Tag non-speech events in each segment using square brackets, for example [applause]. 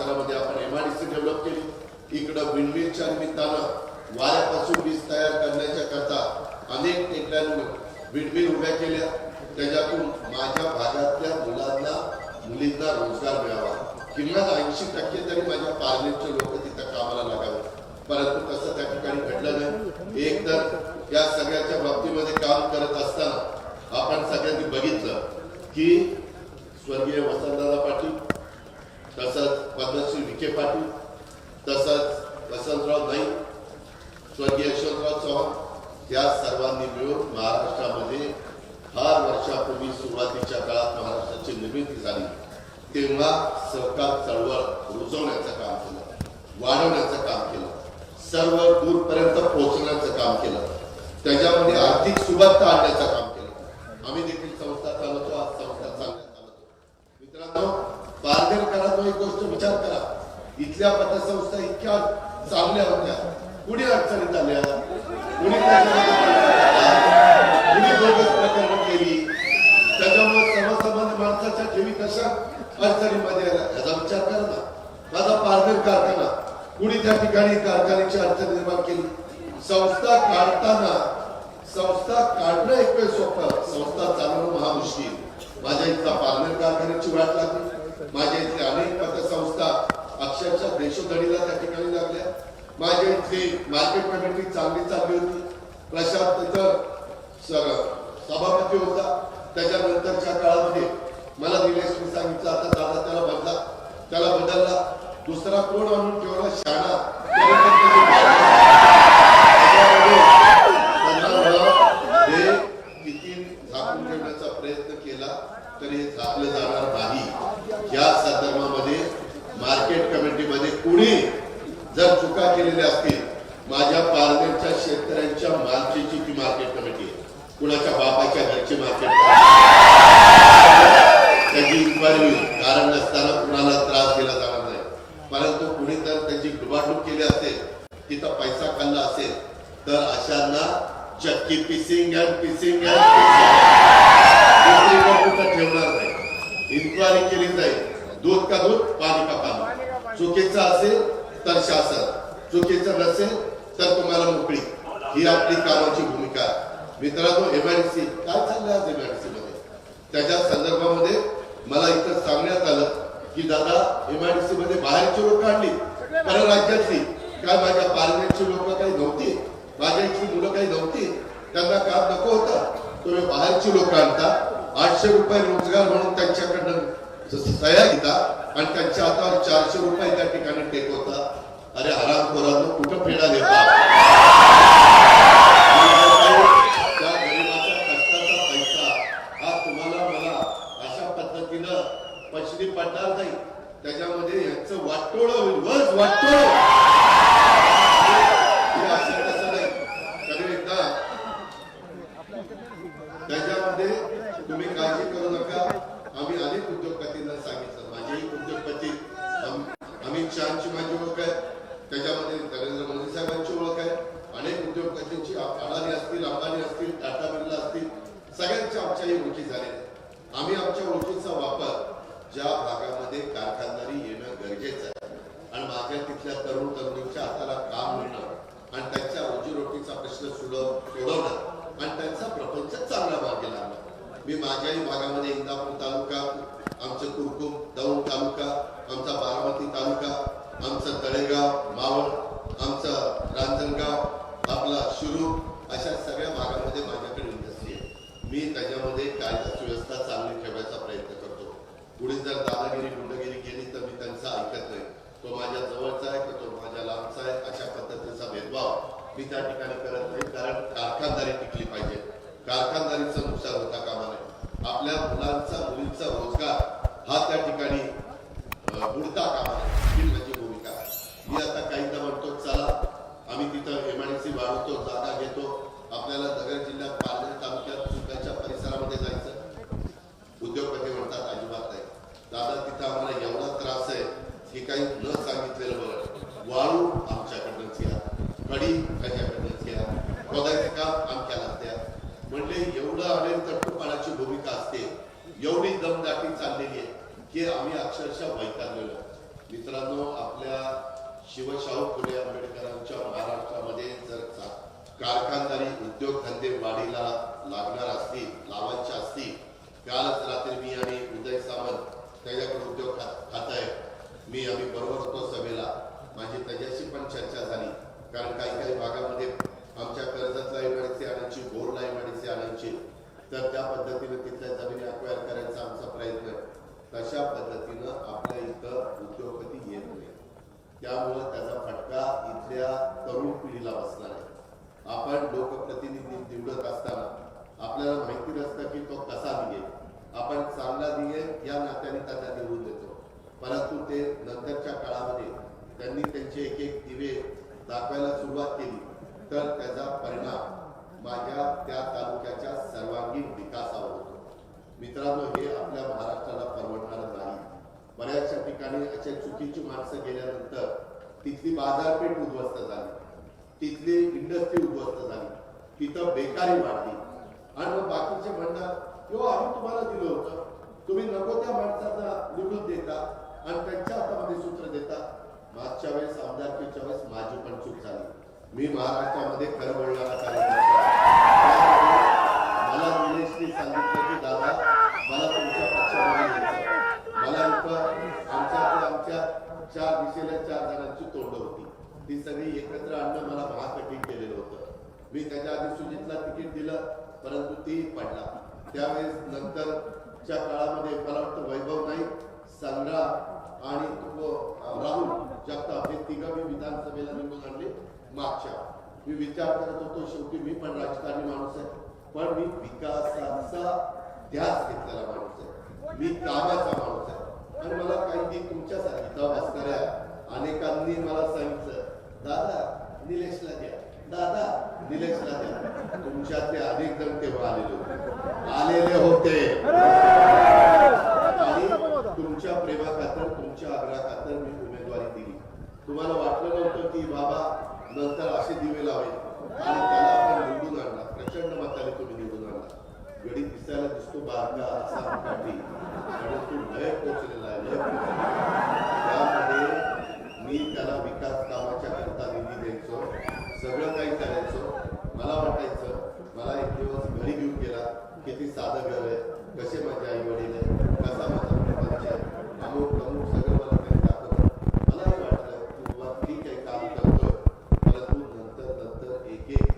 परिसरामध्ये आपण MIDC develop केली. इकडं विंडमिलच्या निमित्तानं वाऱ्यापासून वीज तयार करण्याच्या करता अनेक टेकड्यांवर विंडमिल उभ्या केल्या. त्याच्यातून माझ्या भागातल्या मुलांना मुलींना रोजगार मिळावा. किमान ऐंशी टक्के तरी माझ्या पार्लरचे लोक तिथं कामाला लागावे. परंतु तसं त्या ठिकाणी घडलं नाही. एक तर या सगळ्याच्या बाबतीमध्ये काम करत असताना आपण सगळ्यांनी बघितलं की स्वर्गीय वसंतदादा पाटील तसंच पद्मश्री विखे पाटील तसंच वसंतराव नाईक स्वर्गीय यशवंतराव चव्हाण या सर्वांनी मिळून महाराष्ट्रामध्ये फार वर्षापूर्वी सुरुवातीच्या काळात महाराष्ट्राची निर्मिती झाली. तेव्हा सहकार चळवळ रुजवण्याचं काम केलं वाढवण्याचं काम केलं सर्व दूरपर्यंत पोहोचण्याचं काम केलं त्याच्यामध्ये आर्थिक सुबत्ता आणण्याचं काम केलं. आम्ही देखील संस्था चालवतो आज संस्था चांगल्या चालवतो मित्रांनो पारनेरकरांनो एक गोष्ट विचार करा इथल्या पतसंस्था इतक्या चांगल्या होत्या. कुणी अडचणीत आल्या? कुणी कुणी बोगस प्रकरण केली? त्याच्यामुळे सर्वसामान्य माणसाच्या ठेवी कशा अडचणीमध्ये आल्या? याचा विचार करा ना. माझा पारनेर कारखाना कुणी त्या ठिकाणी कारखान्याची अडचण निर्माण केली? संस्था काढताना संस्था काढणं एक वेळ सोपं. संस्था चालवणं महामुश्किल. माझ्या इथला पारनेर कारखान्याची वाट लागली. माझ्या इथल्या अनेक पतसंस्था अक्षरशः देशोधडीला त्या ठिकाणी लागल्या. माझ्या इथली मार्केट कमिटी चांगली चालली होती. प्रशांत त्याचं सभापती होता. त्याच्यानंतरच्या काळामध्ये मला निलेशने सांगितलं आता दादा त्याला बदला. त्याला बदलला. दुसरा कोण आणून ठेवला? शाळा त्याला त्याच्यामध्ये त्यांना हे किती झाकून ठेवण्याचा प्रयत्न केला तरी हे झाकलं जाणार नाही या संदर्भामध्ये मार्केट कमिटीमध्ये कुणी ज्या चुका केलेल्या असतील माझ्या पारनेरच्या शेतकऱ्यांच्या मालकीची ती मार्केट कमिटी आहे. कुणाच्या बापाच्या घरची मार्केट त्याची इन्क्वायरी होईल. कारण नसताना कुणाला त्रास दिला जाणार नाही. परंतु कुणी जर त्याची डुबाडूब केली असेल तिथं पैसा खाल्ला असेल तर अशांना चक्की पिसिंग अँड पिसिंग कुठं ठेवणार नाही. इन्क्वायरी केली जाईल. दूध का दूध? पाणी का पाणी. चुकीचं असेल तर शासन चुकीचं नसेल तर तुम्हाला मोकळी. ही आपली कामाची भूमिका. आहे मित्रांनो एमआयडीसी काय चाललं आज एमआयडीसी मध्ये? त्याच्या संदर्भामध्ये मला इथं सांगण्यात आलं की दादा एमआयडीसी मध्ये बाहेरची लोक आणली कारण राज्यातली काय माझ्या पार्लमेंटची लोक काही नव्हती माझ्या इथली मुलं काही नव्हती त्यांना काम नको होतं तुम्ही बाहेरची लोक आणता आठशे रुपये रोजगार म्हणून त्यांच्याकडनं सह्या घेता आणि त्यांच्या हातावर चारशे रुपये त्या ठिकाणी टेकवता अरे हराम खोरांनो कुठं फेडा देता त्या गरिबाच्या कष्टाचा पैसा हा तुम्हाला मला अशा पद्धतीनं पछडी पडणार नाही त्याच्यामध्ये यांचं वाटोळ होईल वच वाटोळ हे असं तसं नाही तरी एकदा त्याच्यामध्ये तुम्ही काळजी करू नका आम्ही अनेक उद्योगपतींना सांगितलं माझेही उद्योगपती अम- अमित शहाची माझी ओळख आहे त्याच्यामध्ये नरेंद्र मोदी साहेबांची ओळख आहे अनेक उद्योगपतींची अडाणी असतील अंबानी असतील टाटा बिर्ला असतील सगळ्यांच्या आमच्याही ओळखी झाल्या आम्ही आमच्या ओळखीचा वापर ज्या भागामध्ये कारखानदारी येणं गरजेचं आहे आणि माझ्या तिथल्या तरुण तरुणींच्या हाताला काम मिळणं आणि त्यांच्या रोजीरोटीचा प्रश्न सोडव सोडवणं आणि त्यांचा प्रपंच चांगला मार्गी लागला. मी माझ्याही भागामध्ये इंदापूर तालुका आमचं कुरकुम दौंड तालुका आमचा बारामती तालुका आमचं तळेगाव मावळ आमचं रांजणगाव आपला शिरू अशा सगळ्या भागामध्ये माझ्याकडे इंडस्ट्री आहे. मी त्याच्यामध्ये कायदा सुव्यवस्था चांगली ठेवायचा प्रयत्न करतो. पुढे जर दादागिरी गुंडगिरी केली तर मी त्यांचा ऐकत नाही. तो माझ्या जवळचा आहे तर तो माझ्या लांबचा आहे? अशा पद्धतीचा भेदभाव मी त्या ठिकाणी करत नाही कारण कारखानदारी टिकली पाहिजे. कारखानदारीचं नुकसान होता कामा नये. आपल्या मुलांचा मुलींचा रोजगार हा त्या ठिकाणी बुडता कामा नये. ही माझी भूमिका मी आता काहीदा म्हणतो चला आम्ही तिथं एमआयडीसी वाढवतो जागा घेतो आपल्याला नगर जिल्ह्यात पालघर तालुक्यात सुकाच्या परिसरामध्ये जायचं उद्योगपती म्हणतात अजिबात नाही दादा तिथं आम्हाला एवढा त्रास आहे की काही न सांगितलेलं बरं वाळू आमच्याकडनंच या कडी त्याच्याकडनंच या खोदायचं काम आमच्याला द्या म्हणले एवढं आम्ही तटपाण्याची भूमिका असते एवढी दमदाटी चाललेली आहे की आम्ही अक्षरशः वैतागलेलो आहे. मित्रांनो आपल्या शिवशाहू फुले आंबेडकरांच्या महाराष्ट्रामध्ये जर चा- कारखानदारी उद्योगधंदे वाढीला लागणार असतील लावांचे असतील कालच रात्री मी आणि उदय सावंत त्याच्याकडे उद्योग खात खात आहे मी आम्ही बरोबर होतो सभेला. माझी त्याच्याशी पण चर्चा झाली. कारण काही काही भागामध्ये आमच्या कर्जतला इमारती आणायची बोरला इमारती आणायची. तर त्या पद्धतीने तिथल्या जमिनी अक्वायर करायचा आमचा प्रयत्न. तशा पद्धतीनं आपल्या इथं उद्योगपती येत नाही त्यामुळं त्याचा फटका इथल्या तरुण पिढीला बसणार आहे आपण लोकप्रतिनिधी निवडत असताना आपल्याला माहिती नसतं की तो कसा निघेल. आपण चांगला दिये या नात्याने त्यांना निवडून देतो. परंतु ते नंतरच्या काळामध्ये त्यांनी त्यांचे एक एक दिवे दाखवायला सुरुवात केली. तर त्याचा परिणाम माझ्या त्या तालुक्याच्या सर्वांगीण विकासावर होतो. मित्रांनो हे आपल्या महाराष्ट्राला परवडणार नाही. बऱ्याचशा ठिकाणी अशा चुकीची माणसं गेल्यानंतर तिथली बाजारपेठ उद्ध्वस्त झाली. तिथली इंडस्ट्री उद्ध्वस्त झाली. तिथं बेकारी वाढली. आणि मग बाकीचे म्हणतात यो आम्ही तुम्हाला दिलं होतं. तुम्ही नको त्या माणसांना निवडून देता आणि त्यांच्या हातामध्ये सूत्र देता. मागच्या वेळेस आमदारकीच्या वेळेस माझी पण चूक झाली. मी महाराष्ट्रामध्ये खरं बोलणारा कार्यकर्ता. मला निलेशने सांगितलं की दादा मला तुमच्या पक्षामध्ये मला लोक आमच्याकडे आमच्या चार दिशेला चार जणांची तोंड होती. ती सगळी एकत्र आणणं मला महाकठीण केलेलं होतं. मी त्याच्या आधी सुजितला तिकीट दिलं परंतु ती पडला. त्यावेळेस नंतरच्या काळामध्ये मला वाटतं वैभव नाईक संग्राम आणि राहुल जगताप हे तिघं मी विधानसभेला निवडून आणले मागच्या. मी विचार करत होतो शेवटी मी पण राजकारणी माणूस आहे. पण मी विकासाचा ध्यास घेतलेला माणूस आहे. मी कामाचा माणूस आहे. आणि मला काही तुमच्यासाठी इथं बसणाऱ्या अनेकांनी मला सांगितलं दादा निलेशला द्या. दादा निलेशला द्या. तुमच्यातले अनेक जण तेव्हा आलेले होते. आलेले होते. आणि तुमच्या प्रेमा खातर तुमच्या आग्रहा खातर मी उमेदवारी दिली. तुम्हाला वाटलं नव्हतं की बाबा नंतर असे दिवे लावेल. आणि त्याला आपण निवडून आणला प्रचंड मताने तुम्ही निवडून आणला गडी दिसायला दिसतो बारका असा आणि तू लय पोचलेला आहे लय पोचलेला त्यामध्ये मी त्याला विकास कामाच्या करता निधी द्यायचो सगळं काही करायचो मला वाटायचं मला एक दिवस घरी घेऊन गेला. किती साधं घर आहे. कसे माझे आई वडील आहे कसा माझा प्रपंच आहे अमुक अमुक सगळं मला त्यांनी दाखवलं मलाही वाटलं की बाबा ठीक आहे काम करतोय परंतु नंतर नंतर एक एक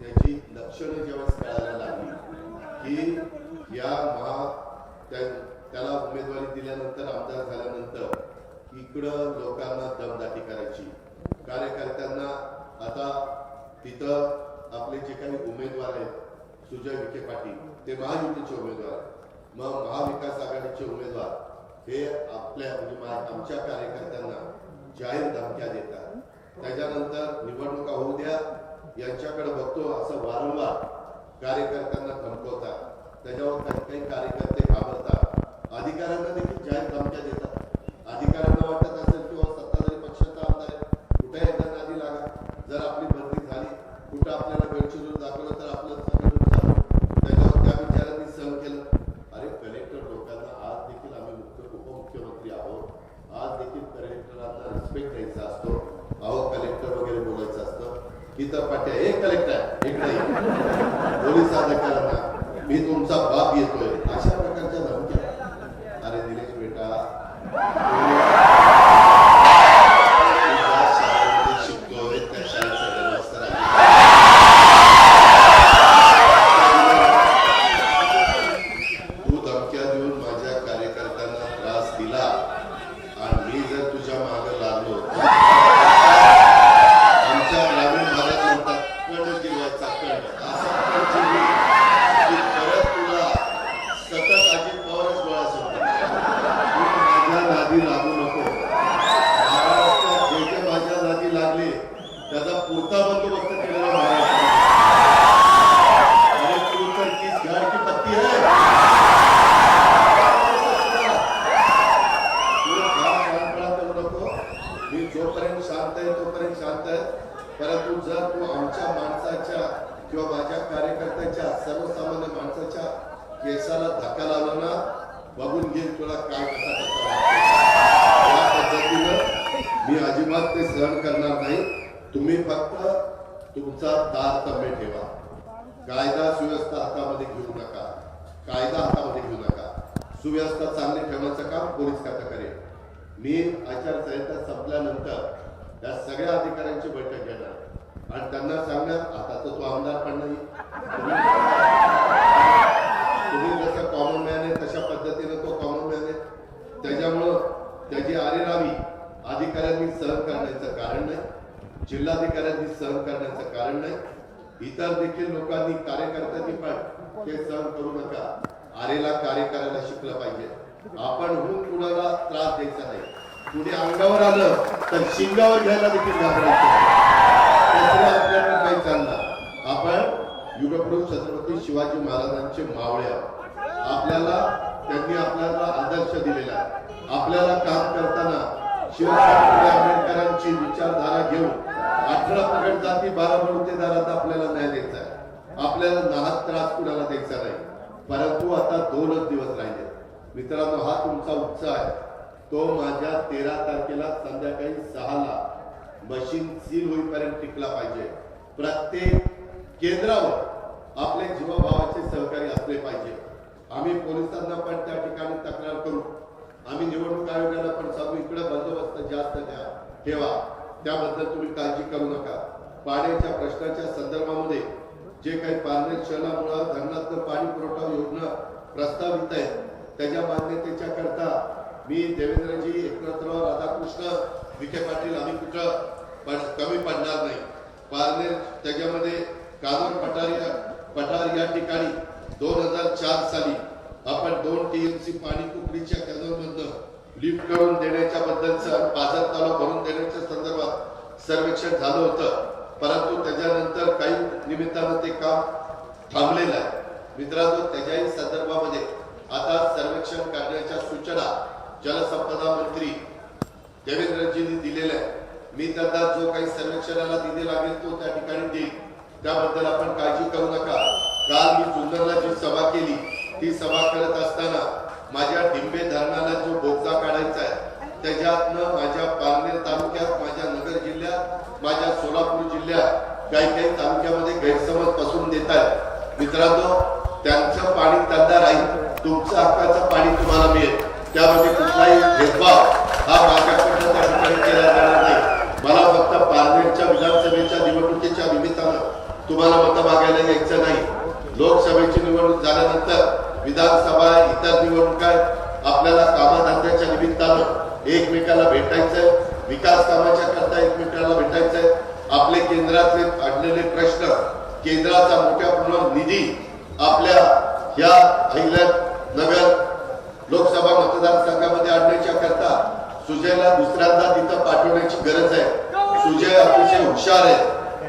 त्याची लक्षणं जेव्हा कळायला लागली की या महा त्या- त्याला उमेदवारी दिल्यानंतर आमदार झाल्यानंतर इकडं लोकांना दमदाटी करायची कार्यकर्त्यांना आता तिथं आपले जे काही उमेदवार आहेत सुजय विखे पाटील ते महायुतीचे उमेदवार आहेत. मग महाविकास आघाडीचे उमेदवार हे आपल्या म्हणजे आमच्या कार्यकर्त्यांना जाहीर धमक्या देतात. त्याच्यानंतर निवडणुका होऊ द्या यांच्याकडे बघतो असं वारंवार कार्यकर्त्यांना धमकवतात. त्याच्यावर काही काही कार्यकर्ते घाबरतात. अधिकाऱ्यांना देखील जाहीर धमक्या देतात अधिकाऱ्यांना वाटत असेल किंवा सत्ताधारी पक्षाचा आमदार आहे कुठे एकदा नादी लागा जर आपली बदली झाली कुठं आपल्याला गडचिरोली दाखवलं तर आपलं सगळं नुकसान होईल. त्याच्यावर त्या विचारांनी सहन केलं अरे कलेक्टर लोकांना आज देखील आम्ही मुख्य उपमुख्यमंत्री आहोत आज देखील कलेक्टरांना रिस्पेक्ट द्यायचा असतो अहो कलेक्टर वगैरे बोलायचं असतं इथं पाट्या हे कलेक्टर इकडे ये. पोलीस अधिकाऱ्यांना मी तुमचा बाप येतोय अशा प्रकारच्या धमक्या अरे निलेश बेटा तू ज्या शाळेमध्ये शिकतोय त्या शाळेचा व्यवस्था आहे तू धमक्या देऊन माझ्या कार्यकर्त्यांना त्रास दिला आणि मी जर तुझ्या मागे लागलो आमच्या ग्रामीण भागात म्हणतात कण जिवायचा कण असा कण जिंकली की परत तुला सतत अजित पवारच गोळा सोडतो तू माझ्या नादी लागू नको तुम्ही फक्त तुमचा तारतम्य ठेवा. कायदा सुव्यवस्था हातामध्ये घेऊ नका. कायदा हातामध्ये घेऊ नका. सुव्यवस्था चांगली ठेवण्याचं काम पोलीस खातं करेल. मी आचारसंहिता संपल्यानंतर या सगळ्या अधिकाऱ्यांची बैठक घेणार. आणि त्यांना सांगणार आता तर तो आमदार पण नाही. तुम्ही जसं कॉमन मॅन आहे तशा पद्धतीने तो कॉमन मॅन आहे. त्याच्यामुळं त्याची आरेरावी अधिकाऱ्यांनी सहन करण्याचं कारण नाही. जिल्हाधिकाऱ्यांनी सहन करण्याचं कारण नाही. इतर देखील लोकांनी कार्यकर्त्यांनी पण ते सहन करू नका. आरेला कार्य करायला शिकलं पाहिजे. आपण होऊन कुणाला त्रास द्यायचा नाही. कुणी अंगावर आलं तर शिंगावर घ्यायला देखील घाबरायचं आपल्याकडे काही चालणार आपण युगप्रभू छत्रपती शिवाजी महाराजांचे मावळे आपल्याला त्यांनी आपल्याला आदर्श दिलेला आहे. आपल्याला काम करताना शिवाजी आंबेडकरांची विचारधारा घेऊन अठरा पगड जाती बारा बलुतेदारात आपल्याला न्याय द्यायचा. आहे आपल्याला नाहक त्रास कुणाला द्यायचा नाही. परंतु आता दोनच दिवस राहिले. मित्रांनो हा तुमचा उत्साह आहे. तो माझ्या तेरा तारखेला संध्याकाळी सहाला मशीन सील होईपर्यंत टिकला पाहिजे. प्रत्येक केंद्रावर आपले जीवभावाचे सहकारी असले पाहिजे. आम्ही पोलिसांना पण त्या ठिकाणी तक्रार करू. आम्ही निवडणूक आयोगाला पण सांगू इकडे बंदोबस्त जास्त द्या ठेवा. त्याबद्दल तुम्ही काळजी करू नका. पाण्याच्या प्रश्नाच्या संदर्भामध्ये जे काही पारनेर शहरामुळे धरणात पाणी पुरवठा योजना प्रस्तावित आहे त्याच्या मान्यतेच्या करता मी देवेंद्रजी एकनाथराव राधाकृष्ण विखे पाटील आम्ही कुठं कमी पडणार नाही. पारनेर त्याच्यामध्ये कानूर पठार या पठार या ठिकाणी दोन हजार चार साली आपण दोन टीएमसी पाणी कुकडीच्या कॅनलमधनं लिफ्ट करून देण्याच्या बद्दलचं बाजार तलाव भरून देण्याच्या संदर्भात सर्वेक्षण झालं होतं. परंतु त्याच्यानंतर काही निमित्तानं ते काम थांबलेलं आहे. मित्रांनो त्याच्याही संदर्भामध्ये आता सर्वेक्षण करण्याच्या सूचना जलसंपदा मंत्री देवेंद्रजींनी दिलेल्या आहे मी त्यांना जो काही सर्वेक्षणाला दिले लागेल तो त्या ठिकाणी देईल. त्याबद्दल आपण काळजी करू नका. काल मी जुन्नरला जी सभा केली ती सभा करत असताना माझ्या डिंबे धरणाला जो बोगदा काढायचा आहे त्याच्यातनं माझ्या पारनेर तालुक्यात माझ्या नगर जिल्ह्यात माझ्या सोलापूर जिल्ह्यात काही काही तालुक्यामध्ये गैरसमज पसरून देत आहेत. मित्रांनो त्यांचं पाणी त्यांना राहील तुमचं हक्काचं पाणी तुम्हाला मिळेल. त्यामध्ये कुठलाही भेदभाव हा माझ्याकडनं त्या ठिकाणी केला जाणार नाही. मला फक्त पारनेरच्या विधानसभेच्या निवडणुकीच्या निमित्तानं तुम्हाला मतं मागायला यायचं नाही. लोकसभेची निवडणूक झाल्यानंतर विधानसभा इतर निवडणुका आपल्याला कामधंद्याच्या निमित्तानं एकमेकाला भेटायचंय. विकास कामाच्या करता एकमेकाला भेटायचंय. आपले केंद्रातले अडलेले प्रश्न केंद्राचा मोठ्या प्रमाणात निधी आपल्या या अहिल्यानगर लोकसभा मतदारसंघामध्ये आणण्याच्या करता सुजयला दुसऱ्यांदा तिथं पाठवण्याची गरज आहे. सुजय अतिशय हुशार आहे.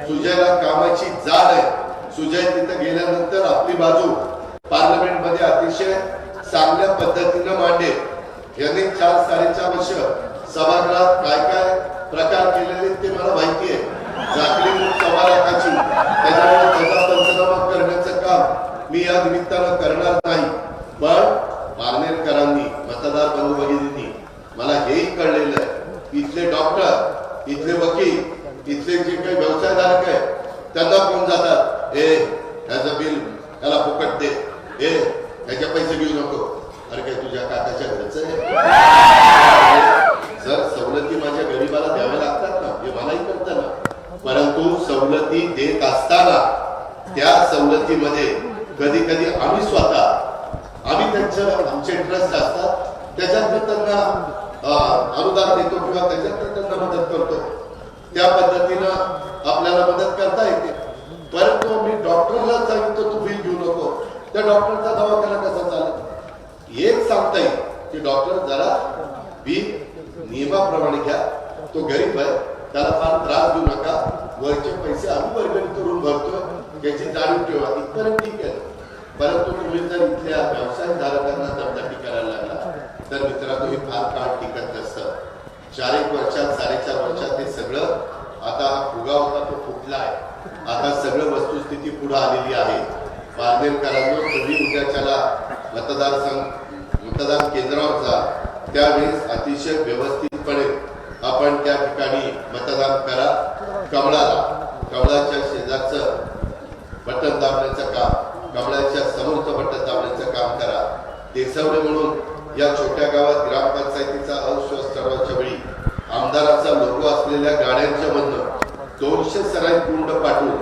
सुजयला कामाची जाण आहे. सुजय तिथं गेल्यानंतर आपली बाजू पार्लमेंटमध्ये अतिशय चांगल्या पद्धतीनं मांडले यांनी चार साडेचार वर्ष सभागृहात काय काय प्रकार केलेले ते मला माहिती आहे. झाकली मूठ त्याच्यामुळे त्याचा पंचनामा करण्याचं काम मी या निमित्तानं करणार नाही. पण पारनेरकरांनी मतदार बंधू भगिनींनी मला हेही कळलेलं आहे. इथले डॉक्टर इथले वकील इथले जे काही व्यवसायधारक आहे त्यांना फोन जातात? ए त्याचं बिल त्याला फुकट दे. ए त्याच्या पैसे घेऊ नको अरे काय तुझ्या काकाच्या घरचं आहे जर सवलती माझ्या गरीबाला द्याव्या लागतात ना हे मलाही कळतं ना परंतु सवलती देत असताना त्या सवलतीमध्ये कधी कधी आम्ही स्वतः आम्ही त्यांचं आमचे इंटरेस्ट असतात त्याच्यात त्यांना अनुदान देतो किंवा त्याच्यात त्यांना मदत करतो त्या पद्धतीनं आपल्याला मदत करता येते परंतु मी डॉक्टरला सांगितलं तू बिल त्या डॉक्टरचा दवाखाना कसा चालेल? एक सांगता येईल की डॉक्टर जरा बी नियमाप्रमाणे घ्या. तो गरीब आहे त्याला फार त्रास देऊ नका. वरचे पैसे आम्ही वर्गणी करून भरतो याची जाणीव ठेवा इतपर्यंत ठीक आहे. परंतु तुम्ही जर इथल्या व्यवसायधारकांना दमदाटी करायला लागला तर मित्रांनो हे फार काळ टिकत नसतं. चार एक वर्षात साडेचार वर्षात हे सगळं आता फुगा होता तो फुटला आहे. आता सगळं वस्तुस्थिती पुढे आलेली आहे. पारनेरकरांनो तुम्ही उद्याच्याला मतदारसंघ मतदान केंद्रावर जा. त्यावेळेस अतिशय व्यवस्थितपणे आपण त्या ठिकाणी मतदान करा. कमळाला कमळाच्या शेजारचं बटन दाबण्याचं काम कमळाच्या समोरचं बटन दाबण्याचं काम करा. देसवडे म्हणून या छोट्या गावात ग्रामपंचायतीचा अविश्वास ठरवाच्या वेळी. आमदाराचा लोगो असलेल्या गाड्यांच्या मधनं दोनशे सराई कुंड पाठवून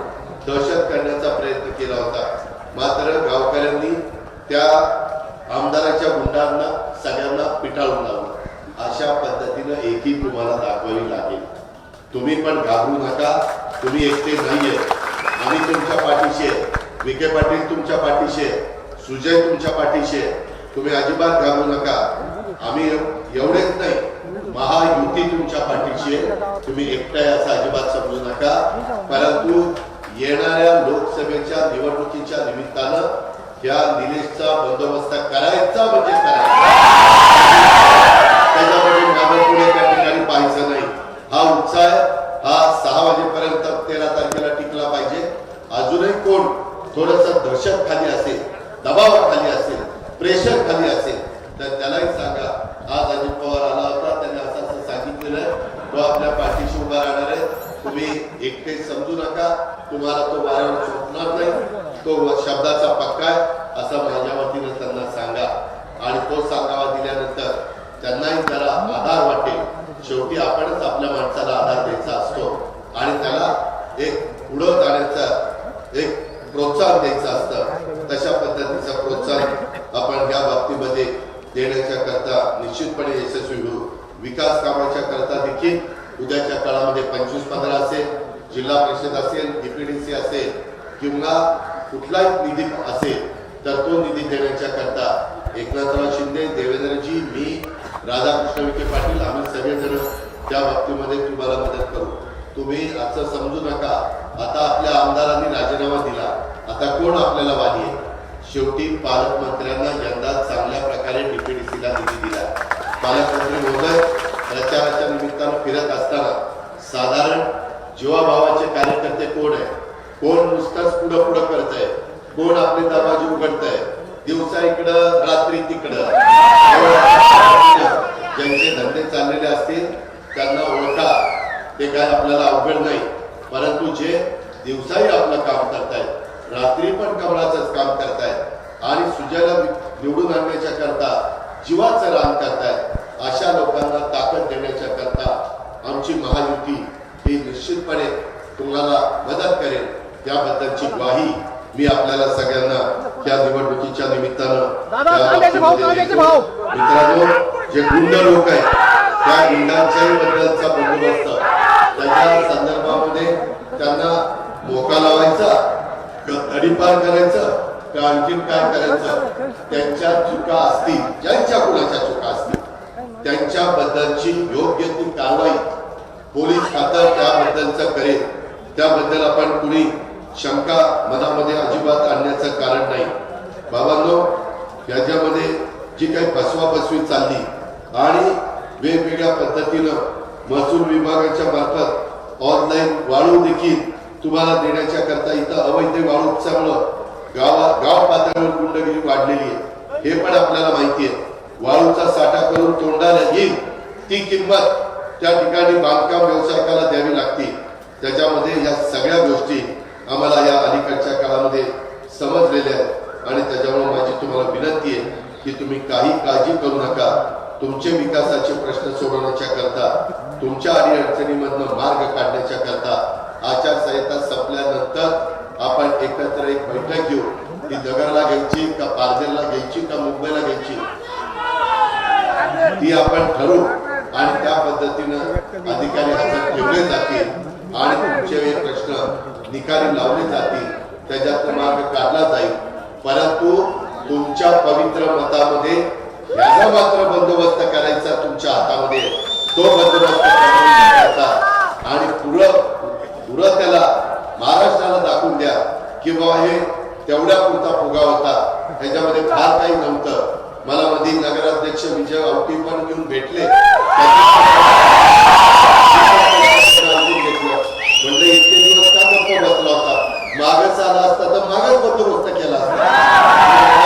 दहशत करण्याचा प्रयत्न केला होता. मात्र गावकऱ्यांनी त्या आमदाराच्या गुंडांना सगळ्यांना पिटाळून लावलं. अशा पद्धतीनं एकी तुम्हाला दाखवावी लागेल. तुम्ही पण घाबरू नका. तुम्ही एकटे नाहीये. आम्ही तुमच्या पाठीशी आहे. विखे पाटील तुमच्या पाठीशी आहे. सुजय तुमच्या पाठीशी आहे. तुम्ही अजिबात घाबरू नका. आम्ही एवढेच नाही. महायुती तुमच्या पाठीशी आहे. तुम्ही एकटा असं अजिबात समजू नका. परंतु येणाऱ्या लोकसभेच्या निवडणुकीच्या निमित्तानं या निलेशचा बंदोबस्त करायचा म्हणजे करायचा. त्याच्यामध्ये मागे पुढे त्या ठिकाणी पाहायचं नाही. हा उत्साह हा सहा वाजेपर्यंत तेरा तारखेला टिकला पाहिजे. अजूनही कोण थोडस दहशत खाली असेल दबाव खाली असेल प्रेशर खाली असेल तर त्यालाही सांगा. आज अजित पवार आला होता त्याने असं असं सांगितलेलं आहे. तो आपल्या पाठीशी उभा राहणार आहे. तुम्ही एकटे समजू नका. तुम्हाला तो वाऱ्यावर सुटणार नाही. तो शब्दाचा पक्का आहे. असा माझ्या वतीनं त्यांना सांगा. आणि तो सांगावा दिल्यानंतर त्यांनाही जरा आधार वाटेल. शेवटी आपणच आपल्या माणसाला आधार द्यायचा असतो. आणि त्याला एक पुढं जाण्याचा एक प्रोत्साहन द्यायचं असतं. तशा पद्धतीचं प्रोत्साहन आपण या बाबतीमध्ये देण्याच्या करता निश्चितपणे यशस्वी होऊ. विकास कामाच्या करता देखील उद्याच्या काळामध्ये पंचवीस पंधरा असेल. जिल्हा परिषद असेल डीपीडीसी असेल किंवा कुठलाही निधी असेल तर तो निधी देण्याच्या करता एकनाथराव शिंदे देवेंद्रजी मी राधाकृष्ण विखे पाटील आम्ही सगळेजण त्या बाबतीमध्ये तुम्हाला मदत करू. तुम्ही असं समजू नका. आता आपल्या आमदारांनी राजीनामा दिला. आता कोण आपल्याला वाली आहे? शेवटी पालकमंत्र्यांना यंदा चांगल्या प्रकारे डीपीडीसीला निधी दिला. पालकमंत्री महोदय प्रचाराच्या निमित्तानं फिरत असताना साधारण जीवाभावाचे कार्यकर्ते कोण आहे? कोण नुसताच पुढं पुढं करत आहे कोण आपली दरवाजे उघडत आहे दिवसा इकडं रात्री तिकडं. ज्यांचे धंदे चाललेले असतील त्यांना ओळखा. ते काय आपल्याला अवघड नाही. परंतु जे दिवसाही आपलं काम करतायत रात्री पण कमळाचंच काम करतायत आणि सुजयला निवडून आणण्याच्या करता जीवाचं रान करतायत अशा लोकांना ताकद देण्याच्या करता आमची महायुती ही निश्चितपणे तुम्हाला मदत करेल त्याबद्दलची ग्वाही मी आपल्याला सगळ्यांना त्या निवडणुकीच्या निमित्तानं. मित्रांनो जे गुंड लोक आहेत त्या गुंडांच्याही बद्दलचा बंदोबस्त. त्याच्या संदर्भामध्ये त्यांना मोका लावायचा तडीपार करायचं का आणखीन काय करायचं? त्यांच्या चुका असतील ज्यांच्या कुणाच्या चुका असतील त्यांच्याबद्दलची योग्य ती कारवाई पोलीस खातं त्याबद्दलचं करेल त्याबद्दल आपण कुणी शंका मनामध्ये अजिबात आणण्याचं कारण नाही. बाबांनो याच्यामध्ये जी काही फसवाफसवी चालली आणि वेगवेगळ्या पद्धतीनं महसूल विभागाच्या मार्फत ऑनलाईन वाळू देखील तुम्हाला देण्याच्या करता इथं अवैध वाळू उपसामुळं गावा गाव पातळीवर गुंडगिरी वाढलेली आहे. हे पण आपल्याला माहिती आहे. वाळूचा साठा करून तोंडाला येईल ती किंमत त्या ठिकाणी बांधकाम व्यावसायिकाला द्यावी लागते त्याच्यामध्ये या सगळ्या गोष्टी आम्हाला या अलीकडच्या काळामध्ये समजलेल्या आहेत. आणि त्याच्यामुळे माझी तुम्हाला विनंती आहे की तुम्ही काही काळजी करू नका. तुमचे विकासाचे प्रश्न सोडवण्याच्या करता तुमच्या अडीअडचणीमधनं मार्ग काढण्याच्या करता आचारसंहिता संपल्यानंतर आपण एकत्र एक बैठक घेऊ. ती दगडला घ्यायची का पारजेलला घ्यायची का मुंबईला घ्यायची? ती आपण ठरवू. आणि त्या पद्धतीनं अधिकारी हातात ठेवले जातील आणि तुमचे हे प्रश्न निकाली लावले जातील त्याच्यात मार्ग काढला जाईल. परंतु तुमच्या पवित्र मतामध्ये याचा मात्र बंदोबस्त करायचा तुमच्या हातामध्ये तो बंदोबस्त आणि पुढं पुढं त्याला महाराष्ट्राला दाखवून द्या की बाबा हे तेवढ्या पुरता फुगा होता. ह्याच्यामध्ये फार काही नव्हतं. मला मध्ये नगराध्यक्ष विजय आवटी पण घेऊन भेटले. [laughs] म्हणलं इतके दिवस का बसला होता? मागच आला असता तर मागच बंदोबस्त केला असता. [laughs]